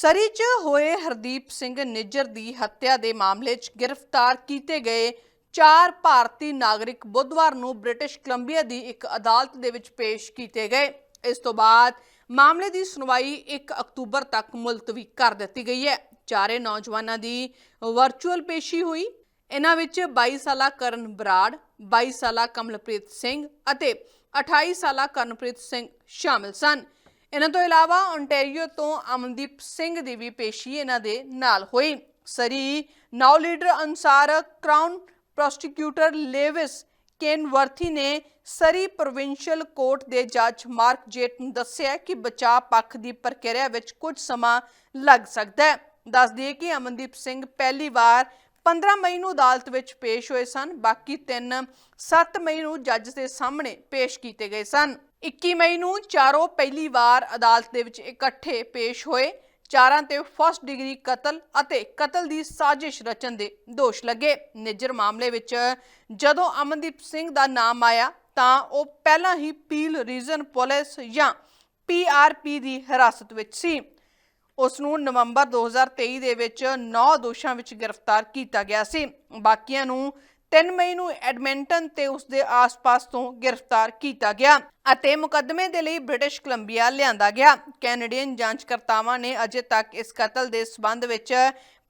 ਸਰੀ 'ਚ ਹੋਏ ਹਰਦੀਪ ਸਿੰਘ ਨਿੱਜਰ ਦੀ ਹੱਤਿਆ ਦੇ ਮਾਮਲੇ 'ਚ ਗ੍ਰਿਫਤਾਰ ਕੀਤੇ ਗਏ ਚਾਰ ਭਾਰਤੀ ਨਾਗਰਿਕ ਬੁੱਧਵਾਰ ਨੂੰ ਬ੍ਰਿਟਿਸ਼ ਕੋਲੰਬੀਆ ਦੀ ਇੱਕ ਅਦਾਲਤ ਦੇ ਵਿੱਚ ਪੇਸ਼ ਕੀਤੇ ਗਏ। ਇਸ ਤੋਂ ਬਾਅਦ ਮਾਮਲੇ ਦੀ ਸੁਣਵਾਈ 1 ਅਕਤੂਬਰ ਤੱਕ ਮੁਲਤਵੀ ਕਰ ਦਿੱਤੀ ਗਈ ਹੈ। ਚਾਰੇ ਨੌਜਵਾਨਾਂ ਦੀ ਵਰਚੁਅਲ ਪੇਸ਼ੀ ਹੋਈ। ਇਹਨਾਂ ਵਿੱਚ 22 ਸਾਲਾ ਕਰਨ ਬਰਾੜ 22 ਸਾਲਾ ਕਮਲਪ੍ਰੀਤ ਸਿੰਘ ਅਤੇ 28 ਸਾਲਾ ਕਰਨਪ੍ਰੀਤ ਸਿੰਘ ਸ਼ਾਮਿਲ ਸਨ। ਇਹਨਾਂ ਤੋਂ ਇਲਾਵਾ ਓਨਟਾਰੀਓ ਤੋਂ ਅਮਨਦੀਪ ਸਿੰਘ ਦੀ ਵੀ ਪੇਸ਼ੀ ਇਹਨਾਂ ਦੇ ਨਾਲ ਹੋਈ। ਸਰੀ ਨਾਓ ਲੀਡਰ ਅਨਸਾਰ ਕ੍ਰਾਊਨ ਪ੍ਰੋਸਟੀਕਿਊਟਰ ਲੇਵਿਸ ਕੇਨਵਰਥੀ ਨੇ ਸਰੀ ਪ੍ਰੋਵਿੰਸ਼ੀਅਲ ਕੋਰਟ ਦੇ ਜੱਜ ਮਾਰਕ ਜੇਟ ਨੂੰ ਦੱਸਿਆ ਕਿ ਬਚਾਅ ਪੱਖ ਦੀ ਪ੍ਰਕਿਰਿਆ ਵਿੱਚ ਕੁਝ ਸਮਾਂ ਲੱਗ ਸਕਦਾ ਹੈ। ਦੱਸ ਦਈਏ ਕਿ ਅਮਨਦੀਪ ਸਿੰਘ ਪਹਿਲੀ ਵਾਰ 15 ਮਈ ਨੂੰ ਅਦਾਲਤ ਵਿੱਚ ਪੇਸ਼ ਹੋਏ ਸਨ, ਬਾਕੀ ਤਿੰਨ 7 ਮਈ ਨੂੰ ਜੱਜ ਦੇ ਸਾਹਮਣੇ ਪੇਸ਼ ਕੀਤੇ ਗਏ ਸਨ। 21 ਮਈ ਨੂੰ ਚਾਰੋਂ ਪਹਿਲੀ ਵਾਰ ਅਦਾਲਤ ਦੇ ਵਿੱਚ ਇਕੱਠੇ ਪੇਸ਼ ਹੋਏ। ਚਾਰਾਂ ਤੇ ਫਸਟ ਡਿਗਰੀ ਕਤਲ ਅਤੇ ਕਤਲ ਦੀ ਸਾਜ਼ਿਸ਼ ਰਚਨ ਦੇ ਦੋਸ਼ ਲੱਗੇ। ਨਿੱਜਰ ਮਾਮਲੇ ਵਿੱਚ ਜਦੋਂ ਅਮਨਦੀਪ ਸਿੰਘ ਦਾ ਨਾਮ ਆਇਆ, ਤਾਂ ਉਹ ਪਹਿਲਾਂ ਹੀ ਪੀਲ ਰੀਜਨ ਪੁਲਿਸ ਜਾਂ ਪੀਆਰਪੀ ਦੀ ਹਿਰਾਸਤ ਵਿੱਚ ਸੀ। ਉਸ ਨੂੰ ਨਵੰਬਰ 2023 ਦੇ ਵਿੱਚ 9 ਦੋਸ਼ਾਂ ਵਿੱਚ ਗ੍ਰਿਫਤਾਰ ਕੀਤਾ ਗਿਆ ਸੀ। ਬਾਕੀਆਂ ਨੂੰ 3 ਮਈ ਨੂੰ ਐਡਮਿੰਟਨ ਤੇ ਉਸ ਦੇ ਆਸ-ਪਾਸ ਤੋਂ ਗ੍ਰਿਫਤਾਰ ਕੀਤਾ ਗਿਆ ਅਤੇ ਮੁਕੱਦਮੇ ਦੇ ਲਈ ਬ੍ਰਿਟਿਸ਼ ਕੋਲੰਬੀਆ ਲਿਆਂਦਾ ਗਿਆ। ਕੈਨੇਡੀਅਨ ਜਾਂਚਕਰਤਾਵਾਂ ਨੇ ਅਜੇ ਤੱਕ ਇਸ ਕਤਲ ਦੇ ਸਬੰਧ ਵਿੱਚ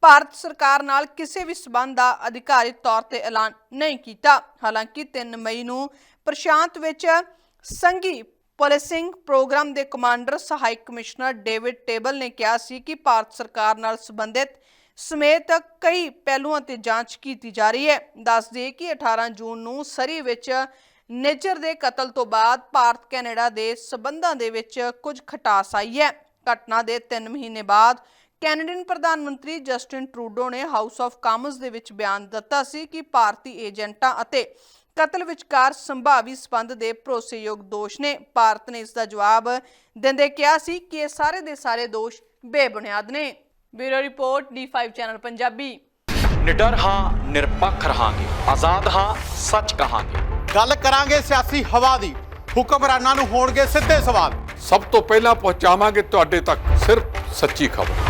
ਭਾਰਤ ਸਰਕਾਰ ਨਾਲ ਕਿਸੇ ਵੀ ਸਬੰਧ ਦਾ ਅਧਿਕਾਰਿਤ ਤੌਰ ਤੇ ਐਲਾਨ ਨਹੀਂ ਕੀਤਾ। ਹਾਲਾਂਕਿ 3 ਮਈ ਨੂੰ ਪ੍ਰਸ਼ਾਂਤ ਵਿੱਚ ਸੰਘੀ ਪੁਲਿਸਿੰਗ ਪ੍ਰੋਗਰਾਮ ਦੇ ਕਮਾਂਡਰ, ਸਹਾਇਕ ਕਮਿਸ਼ਨਰ ਡੇਵਿਡ ਟੇਬਲ ਨੇ ਕਿਹਾ ਸੀ ਕਿ ਭਾਰਤ ਸਰਕਾਰ ਨਾਲ ਸੰਬੰਧਿਤ ਸਮੇਤ ਕਈ ਪਹਿਲੂਆਂ ਤੇ ਜਾਂਚ ਕੀਤੀ ਜਾ ਰਹੀ ਹੈ। ਦੱਸ ਦਈਏ ਕਿ 18 ਜੂਨ ਨੂੰ ਸਰੀ ਵਿੱਚ ਨੇਚਰ ਦੇ ਕਤਲ ਤੋਂ ਬਾਅਦ ਭਾਰਤ ਕੈਨੇਡਾ ਦੇ ਸਬੰਧਾਂ ਦੇ ਵਿੱਚ ਕੁਝ ਖਟਾਸ ਆਈ ਹੈ। ਘਟਨਾ ਦੇ 3 ਮਹੀਨੇ ਬਾਅਦ ਕੈਨੇਡੀਅਨ ਪ੍ਰਧਾਨ ਮੰਤਰੀ ਜਸਟਿਨ ਟਰੂਡੋ ਨੇ ਹਾਊਸ ਆਫ ਕਾਮਨਸ ਦੇ ਵਿੱਚ ਬਿਆਨ ਦਿੱਤਾ ਸੀ ਕਿ ਭਾਰਤੀ ਏਜੰਟਾਂ ਅਤੇ ਕਤਲ ਵਿਚਕਾਰ ਸੰਭਾਵੀ ਸਬੰਧ ਦੇ ਭਰੋਸੇਯੋਗ ਦੋਸ਼ ਨੇ। ਭਾਰਤ ਨੇ ਇਸ ਦਾ ਜਵਾਬ ਦਿੰਦੇ ਕਿਹਾ ਸੀ ਕਿ ਇਹ ਸਾਰੇ ਦੇ ਸਾਰੇ ਦੋਸ਼ ਬੇਬੁਨਿਆਦ ਨੇ। Bureau report D5 channel Punjabi. ਨਿਡਰ ਹਾਂ ਨਿਰਪੱਖ ਰਹਾਂਗੇ। ਆਜ਼ਾਦ ਹਾਂ ਸੱਚ ਕਹਾਂਗੇ। ਗੱਲ ਕਰਾਂਗੇ ਸਿਆਸੀ ਹਵਾ ਦੀ। ਹੁਕਮਰਾਨਾਂ ਨੂੰ ਹੋਣਗੇ ਸਿੱਧੇ ਸਵਾਲ। ਸਭ ਤੋਂ ਪਹਿਲਾਂ ਪਹੁੰਚਾਵਾਂਗੇ ਤੁਹਾਡੇ ਤੱਕ ਸਿਰਫ ਸੱਚੀ ਖਬਰ।